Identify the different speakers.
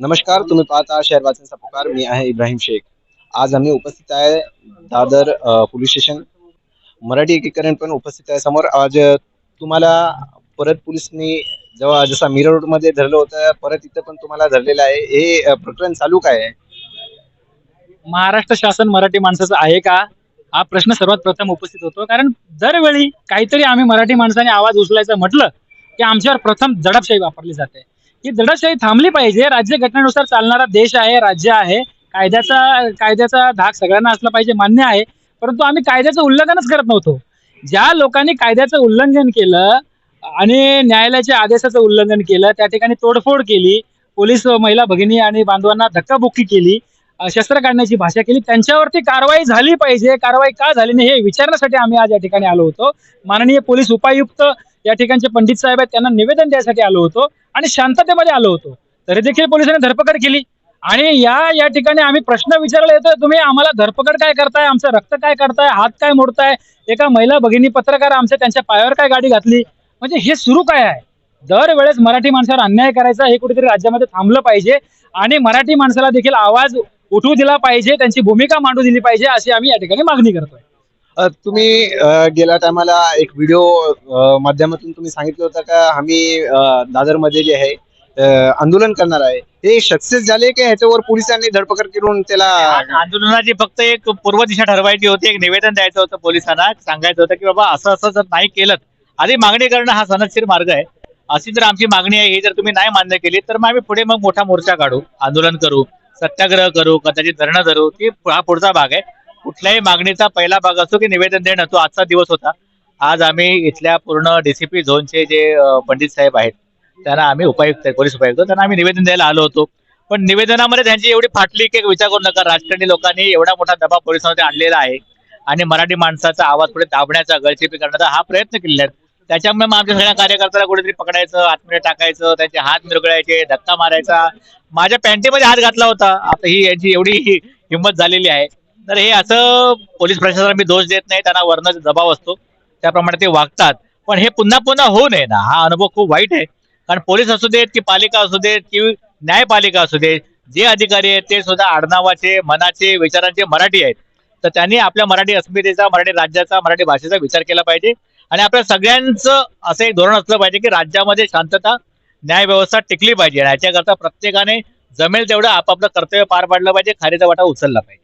Speaker 1: नमस्कार तुम्ही पाहता शहर वाचनचा पुकार मी आहे इब्राहिम शेख. आज आम्ही उपस्थित आहे दादर पोलीस स्टेशन. मराठी एकीकरण पण उपस्थित आहे समोर. आज तुम्हाला परत पोलिसनी जेव्हा जसा मिरर रोडमध्ये धरलं होतं परत इथं पण तुम्हाला धरलेलं आहे. हे प्रकरण चालू काय आहे?
Speaker 2: महाराष्ट्र शासन मराठी माणसाचं आहे का? हा प्रश्न सर्वात प्रथम उपस्थित होतो. कारण दरवेळी काहीतरी आम्ही मराठी माणसाने आवाज उचलायचं म्हटलं की आमच्यावर प्रथम दडपशाही वापरली जाते. ही दडपशाही थांबली पाहिजे. राज्य घटनेनुसार चालणारा देश आहे राज्य आहे. कायद्याचा कायद्याचा धाक सगळ्यांना असला पाहिजे मान्य आहे. परंतु आम्ही कायद्याचं उल्लंघनच करत नव्हतो. ज्या लोकांनी कायद्याचं उल्लंघन केलं आणि न्यायालयाच्या आदेशाचं उल्लंघन केलं त्या ठिकाणी तोडफोड केली पोलीस महिला भगिनी आणि बांधवांना धक्काबुक्की केली शस्त्र काढण्याची भाषा केली त्यांच्यावरती कारवाई झाली पाहिजे. कारवाई का झाली नाही हे विचारण्यासाठी आम्ही आज या ठिकाणी आलो होतो. माननीय पोलीस उपायुक्त या ठिकाणचे पंडित साहेब आहेत त्यांना निवेदन द्यायसाठी आलो होतो आणि शांततेमध्ये आलो होतो. तरी देखील पोलिसांनी धरपकड केली. आणि या या ठिकाणी आम्ही प्रश्न विचारला येतोय तुम्ही आम्हाला धरपकड काय करताय? आमचं रक्त काय करताय हात काय मोडताय? एका महिला भगिनी पत्रकार आमच्या त्यांच्या पायावर काय गाडी घातली? म्हणजे हे सुरू काय आहे? दरवेळेस मराठी माणसावर अन्याय करायचा हे कुठेतरी राज्यामध्ये थांबलं पाहिजे आणि मराठी माणसाला देखील आवाज उठवू दिला पाहिजे त्यांची भूमिका मांडू दिली पाहिजे अशी आम्ही या ठिकाणी मागणी करतोय.
Speaker 1: तुम्ही गेल्या टायमाला एक व्हिडिओ माध्यमातून तुम्ही सांगितलं होतं का आम्ही दादरमध्ये जे आहे आंदोलन करणार आहे. हे सक्सेस झाले की ह्याच्यावर पोलिसांनी धडपकड करून त्याला
Speaker 3: आंदोलनाची फक्त एक पूर्व दिशा ठरवायची होती एक निवेदन द्यायचं होतं पोलिसांना सांगायचं होतं की बाबा असं असं जर नाही केलं आधी मागणी करणं हा सनदशीर मार्ग आहे. अशी जर आमची मागणी आहे ही जर तुम्ही नाही मान्य केली तर मग आम्ही पुढे मग मोठा मोर्चा काढू आंदोलन करू सत्याग्रह करू कदाचित धरणं धरू ती हा पुढचा भाग आहे. कुठल्याही मागणीचा पहिला भाग असतो की निवेदन देणं तो आजचा दिवस होता. आज आम्ही इथल्या पूर्ण डीसीपी झोनचे जे पंडित साहेब आहेत त्यांना आम्ही उपायुक्त पोलीस उपायुक्त त्यांना आम्ही निवेदन द्यायला आलो होतो. पण निवेदनामध्ये त्यांची एवढी फाटली की विचार करू नका राजकारणी लोकांनी एवढा मोठा दबाव पोलिसांमध्ये आणलेला आहे. आणि मराठी माणसाचा आवाज पुढे दाबण्याचा गळचिपी करण्याचा हा प्रयत्न केलेला आहे. त्याच्यामुळे मग आमच्या सगळ्या कार्यकर्त्याला कुठेतरी पकडायचं आतमध्ये टाकायचं त्यांचे हात मिरगळायचे धक्का मारायचा. माझ्या पॅन्टीमध्ये हात घातला होता. आता ही यांची एवढी हिंमत झालेली आहे. तर हे असं पोलीस प्रशासनाला मी दोष देत नाही त्यांना वर्ण दबाव असतो. त्याप्रमाणे ते वागतात. पण हे पुन्हा पुन्हा होऊ नये ना. हा अनुभव खूप वाईट आहे. कारण पोलीस असू देत की पालिका असू देत की न्यायपालिका असू देत जे अधिकारी आहेत ते सुद्धा आडनावाचे मनाचे विचारांचे मराठी आहेत. तर त्यांनी आपल्या मराठी अस्मितेचा मराठी राज्याचा मराठी भाषेचा विचार केला पाहिजे. आणि आपल्या सगळ्यांचं असं एक धोरण असलं पाहिजे की राज्यामध्ये शांतता न्यायव्यवस्था टिकली पाहिजे. आणि याच्याकरता प्रत्येकाने जमेल तेवढं आपापलं कर्तव्य पार पाडलं पाहिजे. खारीचा वाटा उचलला पाहिजे.